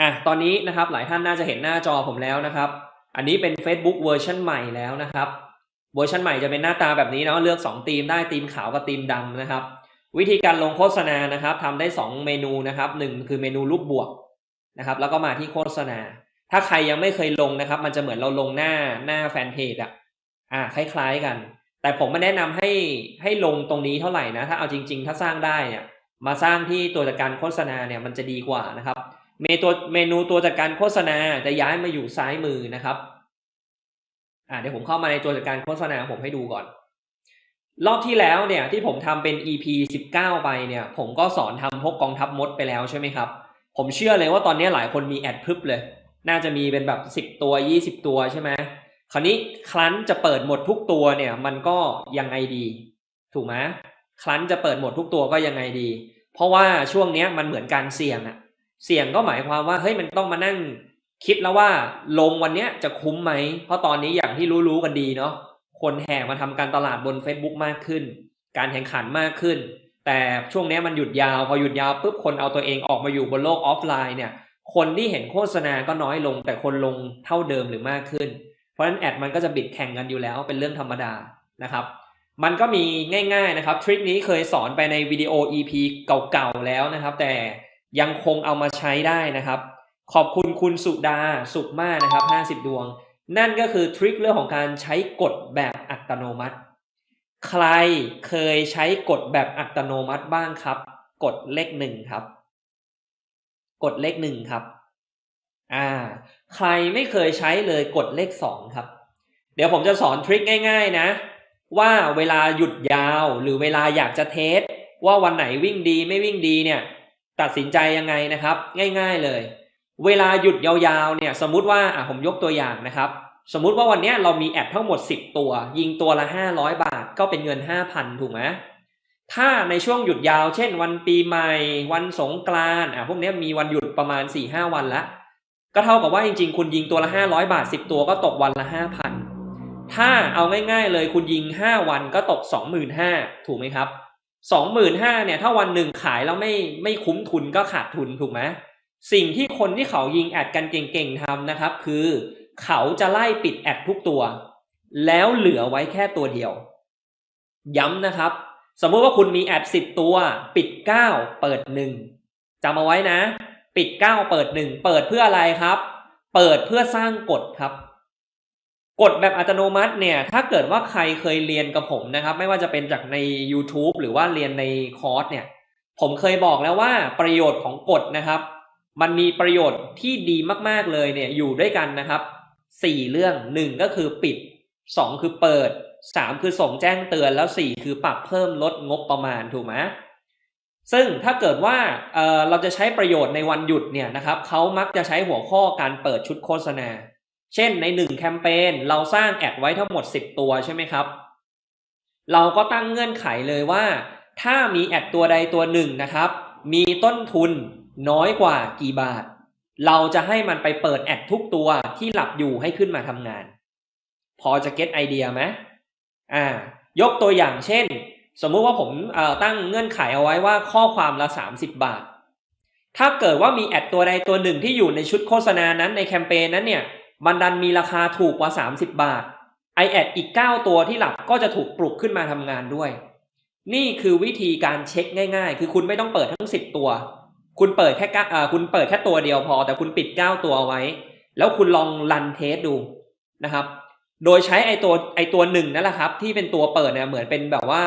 อะตอนนี้นะครับหลายท่านน่าจะเห็นหน้าจอผมแล้วนะครับ อันนี้เป็น Facebook เวอร์ชันใหม่แล้วนะครับเวอร์ชันใหม่จะเป็นหน้าตาแบบนี้เนาะเลือก2ธีมได้ธีมขาวกับธีมดำนะครับ วิธีการลงโฆษณานะครับทำได้ 2 เมนูนะครับหนึ่งคือเมนูรูปบวกนะครับแล้วก็มาที่โฆษณา ถ้าใครยังไม่เคยลงนะครับ มันจะเหมือนเราลงหน้าหน้าแฟนเพจอะอ่าคล้าย ๆกัน แต่ผมไม่แนะนำให้ให้ลงตรงนี้เท่าไหร่นะถ้าเอาจริง ๆ ถ้าสร้างได้เนี่ยมาสร้างที่ตัวจัดการโฆษณาเนี่ยมันจะดีกว่านะครับ เมตัวเมนูตัวจัดการโฆษณาจะย้ายมาอยู่ซ้ายมือนะครับ อ่าเดี๋ยวผมเข้ามาในตัวจัดการโฆษณาผมให้ดูก่อน รอบที่แล้วเนี่ยที่ผมทำเป็น EP 19 ไปเนี่ย ผมก็สอนทำพวกกองทัพมดไปแล้วใช่ไหมครับ ผมเชื่อเลยว่าตอนนี้หลายคนมีแอดพึบเลย น่าจะมีเป็นแบบสิบตัวยี่สิบตัวใช่ไหมคราวนี้คลั้นจะเปิดหมดทุกตัวเนี่ย มันก็ยังไงดี ถูกไหมคลั้นจะเปิดหมดทุกตัวก็ยังไงดี เพราะว่าช่วงเนี้ยมันเหมือนการเสี่ยงอะ เสี่ยงก็หมายความว่าเฮ้ยมันต้องมานั่งคิดแล้วว่าลงวันเนี้ยจะคุ้มไหม เพราะตอนนี้อย่างที่รู้ๆกันดีเนาะคนแห่มาทำการตลาดบน Facebook มากขึ้น การแข่งขันมากขึ้น แต่ช่วงนี้มันหยุดยาว พอหยุดยาวปุ๊บคนเอาตัวเองออกมาอยู่บนโลกออฟไลน์เนี่ย คนที่เห็นโฆษณาก็น้อยลง แต่คนลงเท่าเดิมหรือมากขึ้น เพราะฉะนั้นแอดมันก็จะบิดแข่งกันอยู่แล้วเป็นเรื่องธรรมดานะครับ มันก็มีง่าย ๆนะครับทริคนี้เคยสอนไปในวิดีโอ EP เก่าๆแล้วนะครับ แต่ ยังคงเอามาใช้ได้นะครับ ขอบคุณคุณสุดาสุขมากนะครับ 50 ดวง นั่นก็คือทริคเรื่องของการใช้กฎแบบอัตโนมัติ ใครเคยใช้กฎแบบอัตโนมัติบ้างครับ กดเลขหนึ่งครับ กดเลขหนึ่งครับ อ่า ใครไม่เคยใช้เลยกดเลขสองครับ เดี๋ยวผมจะสอนทริคง่าย ๆ นะ ว่าเวลาหยุดยาวหรือเวลาอยากจะเทสว่าวันไหนวิ่งดีไม่วิ่งดีเนี่ย ตัดสินใจยังไงนะครับ ง่าย ๆเลย เวลาหยุดยาวๆเนี่ยสมมุติว่าอะผมยกตัวอย่างนะครับ สมมุติว่าวันนี้เรามีแอดทั้งหมด 10 ตัว ยิงตัวละ 500 บาทก็เป็นเงิน 5,000 ถูกไหมถ้าในช่วงหยุดยาว เช่น วันปีใหม่ วันสงกรานต์อะพวกนี้มีวันหยุดประมาณ 4-5 วันละก็เท่ากับว่าจริงๆ คุณยิงตัวละ 500 บาท 10 ตัวก็ตกวันละ 5,000 ถ้าเอาง่ายๆเลยคุณยิง 5 วันก็ตก 25,000 ถูกไหมครับ 25,000เนี่ยถ้าวันหนึ่งขายแล้วไม่ไม่คุ้มทุนก็ขาดทุนถูกไหมสิ่งที่คนที่เขายิงแอดกันเก่งๆทำนะครับ คือเขาจะไล่ปิดแอดทุกตัว แล้วเหลือไว้แค่ตัวเดียว ย้ำนะครับ สมมติว่าคุณมีแอด10ตัว ปิด9เปิด1จำเอาไว้นะ ปิด9เปิด1เปิดเพื่ออะไรครับ เปิดเพื่อสร้างกฎครับ กฎแบบอัตโนมัติเนี่ย ถ้าเกิดว่าใครเคยเรียนกับผมนะครับ ไม่ว่าจะเป็นจากใน YouTube หรือว่าเรียนในคอร์สเนี่ย ผมเคยบอกแล้วว่าประโยชน์ของกฎนะครับ มันมีประโยชน์ที่ดีมากๆเลยเนี่ย อยู่ด้วยกันนะครับสี่เรื่องหนึ่งก็คือปิดสองคือเปิดสามคือส่งแจ้งเตือนแล้วสี่คือปรับเพิ่มลดงบประมาณถูกไหมซึ่งถ้าเกิดว่าเเราจะใช้ประโยชน์ในวันหยุดเนี่ยนะครับเขามักจะใช้หัวข้อการเปิดชุดโฆษณา เช่นในหนึ่งแคมเปญเราสร้างแอดไว้ทั้งหมด 10 ตัวใช่ไหมครับ เราก็ตั้งเงื่อนไขเลยว่า ถ้ามีแอดตัวใดตัวหนึ่งนะครับ มีต้นทุนน้อยกว่ากี่บาท เราจะให้มันไปเปิดแอดทุกตัวที่หลับอยู่ให้ขึ้นมาทำงาน พอจะเก็ตไอเดียไหมอ่ายกตัวอย่างเช่น สมมุติว่าผมตั้งเงื่อนไขเอาไว้ว่าข้อความละ 30 บาท ถ้าเกิดว่ามีแอดตัวใดตัวหนึ่งที่อยู่ในชุดโฆษณานั้นในแคมเปญนั้นเนี่ย มันดันมีราคาถูกกว่า 30 บาทไอแอดอีก 9 ตัวที่หลับก็จะถูกปลุกขึ้นมาทำงานด้วย นี่คือวิธีการเช็คง่าย ๆ คือคุณไม่ต้องเปิดทั้ง 10 ตัว คุณเปิดแค่กะอ่าคุณเปิดแค่ตัวเดียวพอ แต่คุณปิด 9 ตัวเอาไว้ แล้วคุณลองรันเทสดูนะครับ โดยใช้ไอตัวไอตัวหนึ่งนั่นแหละครับ ที่เป็นตัวเปิดเนี่ยเหมือนเป็นแบบว่า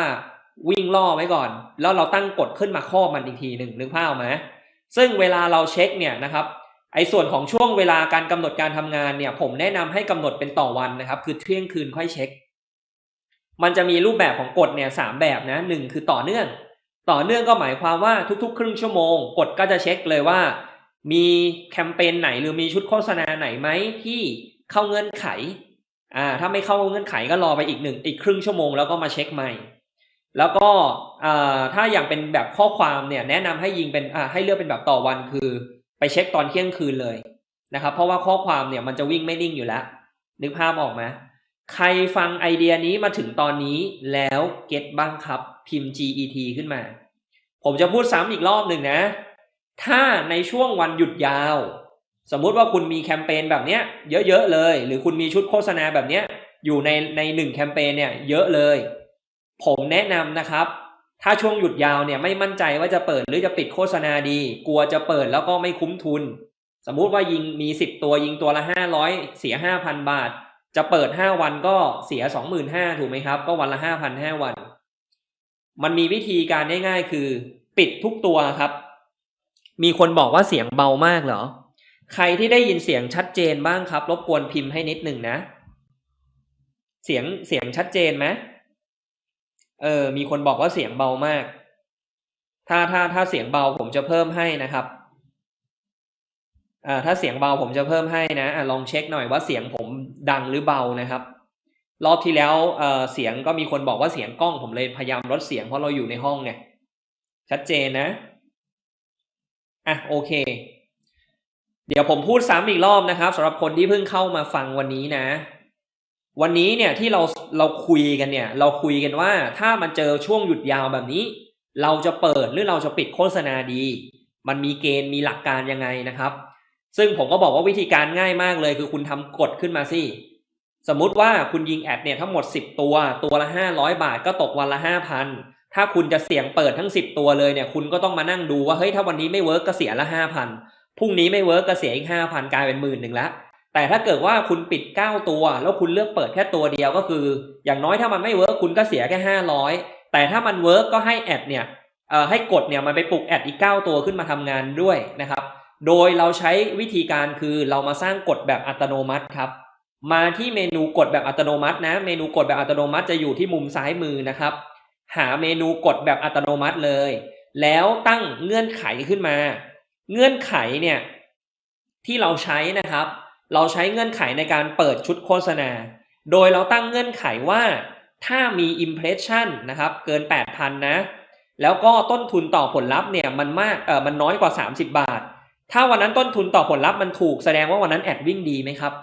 วิ่งล่อไว้ก่อน แล้วเราตั้งกฎขึ้นมาครอบมันอีกทีหนึ่งนึกภาพออกไหมซึ่งเวลาเราเช็คเนี่ยนะครับ ไอ้ส่วนของช่วงเวลาการกำหนดการทำงานเนี่ย ผมแนะนำให้กำหนดเป็นต่อวันนะครับ คือเที่ยงคืนค่อยเช็ค มันจะมีรูปแบบของกฎเนี่ยสามแบบนะหนึ่งคือต่อเนื่อง ต่อเนื่องก็หมายความว่าทุกๆ ครึ่งชั่วโมง กฎก็จะเช็คเลยว่า มีแคมเปญไหนหรือมีชุดโฆษณาไหนไหมที่เข้าเงื่อนไขอ่าถ้าไม่เข้าเงื่อนไขก็รอไปอีกหนึ่งอีกครึ่งชั่วโมงแล้วก็มาเช็คใหม่ แล้วก็อ่าถ้าอย่างเป็นแบบข้อความเนี่ยแนะนำให้ยิงเป็นอ่าให้เลือกเป็นแบบต่อวันคือ ไปเช็คตอนเที่ยงคืนเลยนะครับ เพราะว่าข้อความเนี่ยมันจะวิ่งไม่นิ่งอยู่แล้ว นึกภาพออกไหมใครฟังไอเดียนี้มาถึงตอนนี้แล้วเก็ตบ้างครับพิมพ์ GET ขึ้นมา ผมจะพูดซ้ำอีกรอบหนึ่งนะ ถ้าในช่วงวันหยุดยาว สมมุติว่าคุณมีแคมเปญแบบเนี้ยเยอะๆเลย หรือคุณมีชุดโฆษณาแบบเนี้ยอยู่ในในหนึ่งแคมเปญเนี่ยเยอะเลย ผมแนะนำนะครับ ถ้าช่วงหยุดยาวเนี่ยไม่มั่นใจว่าจะเปิดหรือจะปิดโฆษณาดี กลัวจะเปิดแล้วก็ไม่คุ้มทุน สมมุติว่ายิงมีสิบตัวยิงตัวละห้าร้อยเสียห้าพันบาท จะเปิดห้าวันก็เสียสองหมื่นห้าถูกไหมครับ ก็วันละห้าพันห้าวัน มันมีวิธีการง่ายๆคือ ปิดทุกตัวครับ มีคนบอกว่าเสียงเบามากเหรอ ใครที่ได้ยินเสียงชัดเจนบ้างครับ รบกวนพิมพ์ให้นิดหนึ่งนะ เสียงเสียงชัดเจนไหม เออมีคนบอกว่าเสียงเบามาก ถ้าถ้าถ้าเสียงเบาผมจะเพิ่มให้นะครับอ่าถ้าเสียงเบาผมจะเพิ่มให้นะอะลองเช็คหน่อยว่าเสียงผมดังหรือเบานะครับ รอบที่แล้วเอ่อเสียงก็มีคนบอกว่าเสียงกล้องผมเลยพยายามลดเสียงเพราะเราอยู่ในห้องไงชัดเจนนะอะโอเค เดี๋ยวผมพูดซ้ำอีกรอบนะครับสำหรับคนที่เพิ่งเข้ามาฟังวันนี้นะ วันนี้เนี่ยที่เราเราคุยกันเนี่ย เราคุยกันว่าถ้ามันเจอช่วงหยุดยาวแบบนี้ เราจะเปิดหรือเราจะปิดโฆษณาดี มันมีเกณฑ์มีหลักการยังไงนะครับ ซึ่งผมก็บอกว่าวิธีการง่ายมากเลยคือคุณทำกฎขึ้นมาสิสมมุติว่าคุณยิงแอดเนี่ยทั้งหมด 10 ตัว ตัวละ 500 บาทก็ตกวันละ 5,000 ถ้าคุณจะเสี่ยงเปิดทั้ง 10 ตัวเลยเนี่ยคุณก็ต้องมานั่งดูว่าเฮ้ยถ้าวันนี้ไม่เวิร์กก็เสียละ5,000พรุ่งนี้ไม่เวิร์กก็เสียอีก5,000กลายเป็นหมื่นหนึ่งละ แต่ถ้าเกิดว่าคุณปิด 9 ตัว แล้วคุณเลือกเปิดแค่ตัวเดียวก็คือ อย่างน้อยถ้ามันไม่เวิร์กคุณก็เสียแค่ 500 แต่ถ้ามันเวิร์กก็ให้แอดเนี่ยเอ่อให้กดเนี่ยมันไปปลุกแอดอีก 9 ตัวขึ้นมาทำงานด้วยนะครับ โดยเราใช้วิธีการคือเรามาสร้างกฎแบบอัตโนมัติครับมาที่เมนูกดแบบอัตโนมัตินะ เมนูกดแบบอัตโนมัติจะอยู่ที่มุมซ้ายมือนะครับ หาเมนูกดแบบอัตโนมัติเลย แล้วตั้งเงื่อนไขขึ้นมา เงื่อนไขเนี่ยที่เราใช้นะครับ เราใช้เงื่อนไขในการเปิดชุดโฆษณา โดยเราตั้งเงื่อนไขว่า ถ้ามี impression นะครับเกิน 8,000 นะ แล้วก็ต้นทุนต่อผลลัพธ์เนี่ยมันมากเออมันน้อยกว่า 30 บาท ถ้าวันนั้นต้นทุนต่อผลลัพธ์มันถูกแสดงว่าวันนั้นแอดวิ่งดีไหมครับ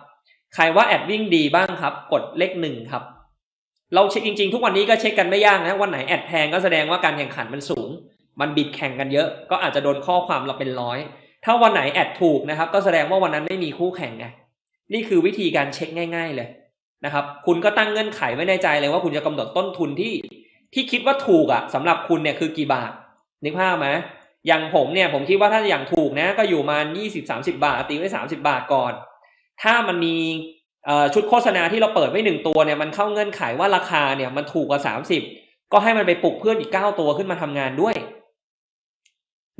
ใครว่าแอดวิ่งดีบ้างครับ กดเลขหนึ่งครับ เราเช็คจริง ๆ ทุกวันนี้ก็เช็คกันไม่ยากนะวันไหนแอดแพงก็แสดงว่าการแข่งขันมันสูง มันบิดแข่งกันเยอะ ก็อาจจะโดนข้อความเราเป็นร้อย ถ้าวันไหนแอดถูกนะครับ ก็แสดงว่าวันนั้นไม่มีคู่แข่งไงนี่คือวิธีการเช็คง่าย ๆเลยนะครับ คุณก็ตั้งเงื่อนไขไว้ในใจเลยว่าคุณจะกำหนดต้นทุนที่ที่คิดว่าถูกอะสำหรับคุณเนี่ยคือกี่บาทนึกภาพไหมอย่างผมเนี่ยผมคิดว่าถ้าอย่างถูกนะ ก็อยู่มายี่สิบสาสิบาท ตีไว้สาสิบาทก่อน ถ้ามันมีชุดโฆษณาที่เราเปิดไว้หนึ่งตัวเนี่ยมันเข้าเงื่อนไขว่าราคาเนี่ยมันถูกกว่าสามสิบก็ให้มันไปปลุกเพื่อนอีกเก้าตัวขึ้นมาทำงานด้วย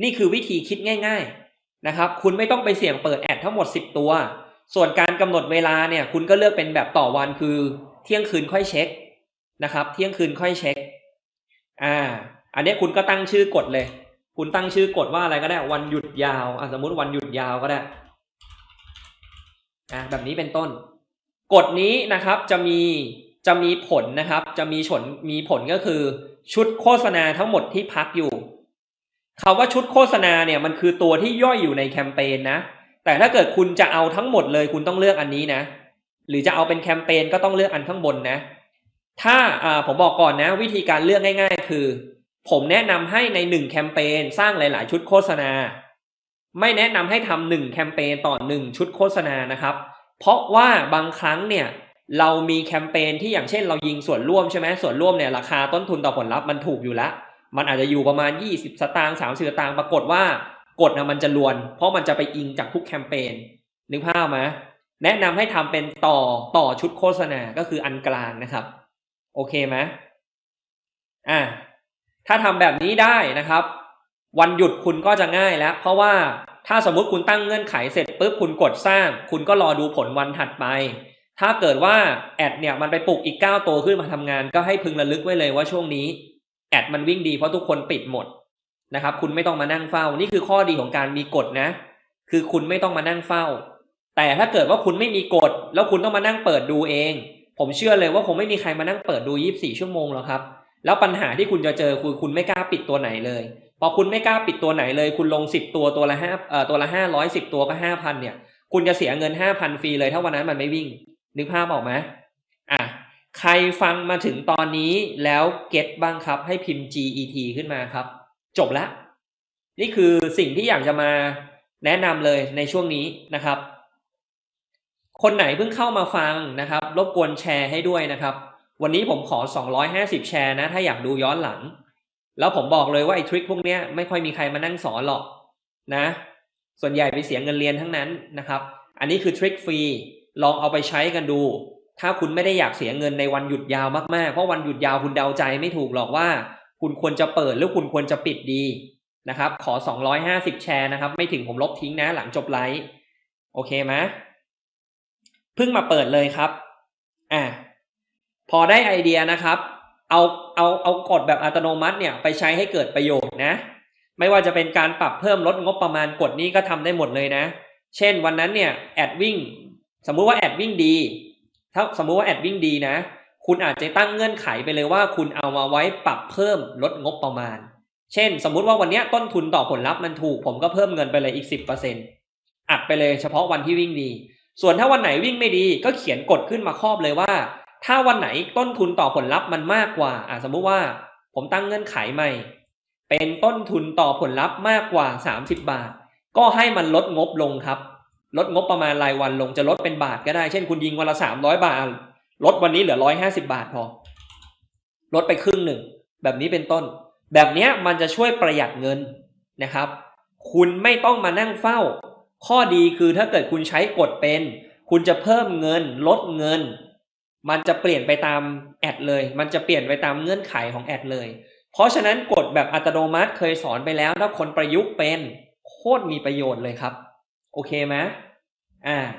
นี่คือวิธีคิดง่าย ๆ นะครับ คุณไม่ต้องไปเสี่ยงเปิดแอดทั้งหมดสิบตัว ส่วนการกำหนดเวลาเนี่ย คุณก็เลือกเป็นแบบต่อวันคือเที่ยงคืนค่อยเช็คนะครับ เที่ยงคืนค่อยเช็ค อ่า อันนี้คุณก็ตั้งชื่อกฎเลย คุณตั้งชื่อกฎว่าอะไรก็ได้วันหยุดยาวอสมมุติวันหยุดยาวก็ได้อ่าแบบนี้เป็นต้น กฎนี้นะครับจะมีจะมีผลนะครับ จะมีผลมีผลก็คือชุดโฆษณาทั้งหมดที่พักอยู่ คาว่าชุดโฆษณาเนี่ยมันคือตัวที่ย่อยอยู่ในแคมเปญนะ แต่ถ้าเกิดคุณจะเอาทั้งหมดเลยคุณต้องเลือกอันนี้นะ หรือจะเอาเป็นแคมเปญก็ต้องเลือกอันข้างบนนะ ถ้าอ่าผมบอกก่อนนะ วิธีการเลือกง่าย ๆ คือ ผมแนะนำให้ในหนึ่งแคมเปญสร้างหลาย ๆ ชุดโฆษณา ไม่แนะนำให้ทำหนึ่งแคมเปญต่อหนึ่งชุดโฆษณานะครับ เพราะว่าบางครั้งเนี่ยเรามีแคมเปญที่อย่างเช่นเรายิงส่วนร่วมใช่ไหมส่วนร่วมเนี่ยราคาต้นทุนต่อผลลัพธ์มันถูกอยู่แล้ว มันอาจจะอยู่ประมาณ 20 สตางค์30สตางค์ปรากฏว่ากดนะมันจะลวน เพราะมันจะไปอิงจากทุกแคมเปญนึกภาพไหมแนะนำให้ทำเป็นต่อต่อชุดโฆษณาก็คืออันกลางนะครับ โอเคไหมอ่าถ้าทำแบบนี้ได้นะครับ วันหยุดคุณก็จะง่ายแล้ว เพราะว่าถ้าสมมุติคุณตั้งเงื่อนไขเสร็จปุ๊บคุณกดสร้าง คุณก็รอดูผลวันถัดไป ถ้าเกิดว่าแอดเนี่ยมันไปปลุกอีก 9 ตัวขึ้นมาทำงาน ก็ให้พึงระลึกไว้เลยว่าช่วงนี้ แอดมันวิ่งดีเพราะทุกคนปิดหมดนะครับ คุณไม่ต้องมานั่งเฝ้า นี่คือข้อดีของการมีกฎนะ คือคุณไม่ต้องมานั่งเฝ้า แต่ถ้าเกิดว่าคุณไม่มีกฎ แล้วคุณต้องมานั่งเปิดดูเอง ผมเชื่อเลยว่าคงไม่มีใครมานั่งเปิดดู 24 ชั่วโมงหรอกครับ แล้วปัญหาที่คุณจะเจอคือคุณไม่กล้าปิดตัวไหนเลยพอคุณไม่กล้าปิดตัวไหนเลย คุณลงสิบตัวตัวละห้าเอ่อตัวละห้าร้อยสิบตัวก็ห้าพันเนี่ย คุณจะเสียเงินห้าพันฟรีเลยถ้าวันนั้นมันไม่วิ่ง นึกภาพออกไหม ใครฟังมาถึงตอนนี้แล้วเก็ตบ้างครับให้พิมพ์ GET ขึ้นมาครับ จบละ นี่คือสิ่งที่อยากจะมาแนะนำเลยในช่วงนี้นะครับ คนไหนเพิ่งเข้ามาฟังนะครับ รบกวนแชร์ให้ด้วยนะครับ วันนี้ผมขอ 250 แชร์นะ ถ้าอยากดูย้อนหลัง แล้วผมบอกเลยว่าไอ้ทริคพวกเนี้ยไม่ค่อยมีใครมานั่งสอนหรอกนะ ส่วนใหญ่ไปเสียเงินเรียนทั้งนั้นนะครับ อันนี้คือทริคฟรีลองเอาไปใช้กันดู ถ้าคุณไม่ได้อยากเสียเงินในวันหยุดยาวมากๆ เพราะวันหยุดยาวคุณเดาใจไม่ถูกหรอกว่า คุณควรจะเปิดหรือคุณควรจะปิดดีนะครับ ขอ 250 แชร์นะครับ ไม่ถึงผมลบทิ้งนะหลังจบไลฟ์โอเคไหมเพิ่งมาเปิดเลยครับอะพอได้ไอเดียนะครับ เอาเอาเอากฎแบบอัตโนมัติเนี่ยไปใช้ให้เกิดประโยชน์นะ ไม่ว่าจะเป็นการปรับเพิ่มลดงบประมาณกฎนี้ก็ทำได้หมดเลยนะ เช่นวันนั้นเนี่ยแอดวิ่งสมมุติว่าแอดวิ่งดี ถ้าสมมุติว่าแอดวิ่งดีนะ คุณอาจจะตั้งเงื่อนไขไปเลยว่า คุณเอามาไว้ปรับเพิ่มลดงบประมาณ เช่น สมมุติว่าวันนี้ต้นทุนต่อผลลัพธ์มันถูก ผมก็เพิ่มเงินไปเลยอีก 10%อัดไปเลยเฉพาะวันที่วิ่งดี ส่วนถ้าวันไหนวิ่งไม่ดีก็เขียนกฎขึ้นมาครอบเลยว่า ถ้าวันไหนต้นทุนต่อผลลัพธ์มันมากกว่าอะสมมุติว่า ผมตั้งเงื่อนไขใหม่ เป็นต้นทุนต่อผลลัพธ์มากกว่า 30 บาท ก็ให้มันลดงบลงครับ ลดงบประมาณรายวันลงจะลดเป็นบาทก็ได้ เช่นคุณยิงวันละ300บาท ลดวันนี้เหลือ150บาทพอ ลดไปครึ่งหนึ่ง แบบนี้เป็นต้น แบบนี้มันจะช่วยประหยัดเงินนะครับ คุณไม่ต้องมานั่งเฝ้า ข้อดีคือถ้าเกิดคุณใช้กฎเป็น คุณจะเพิ่มเงิน ลดเงิน มันจะเปลี่ยนไปตามแอดเลย มันจะเปลี่ยนไปตามเงื่อนไขของแอดเลย เพราะฉะนั้นกฎแบบอัตโนมัติเคยสอนไปแล้วถ้าคนประยุกต์เป็นโคตรมีประโยชน์เลยครับ โอเคไหมอ่า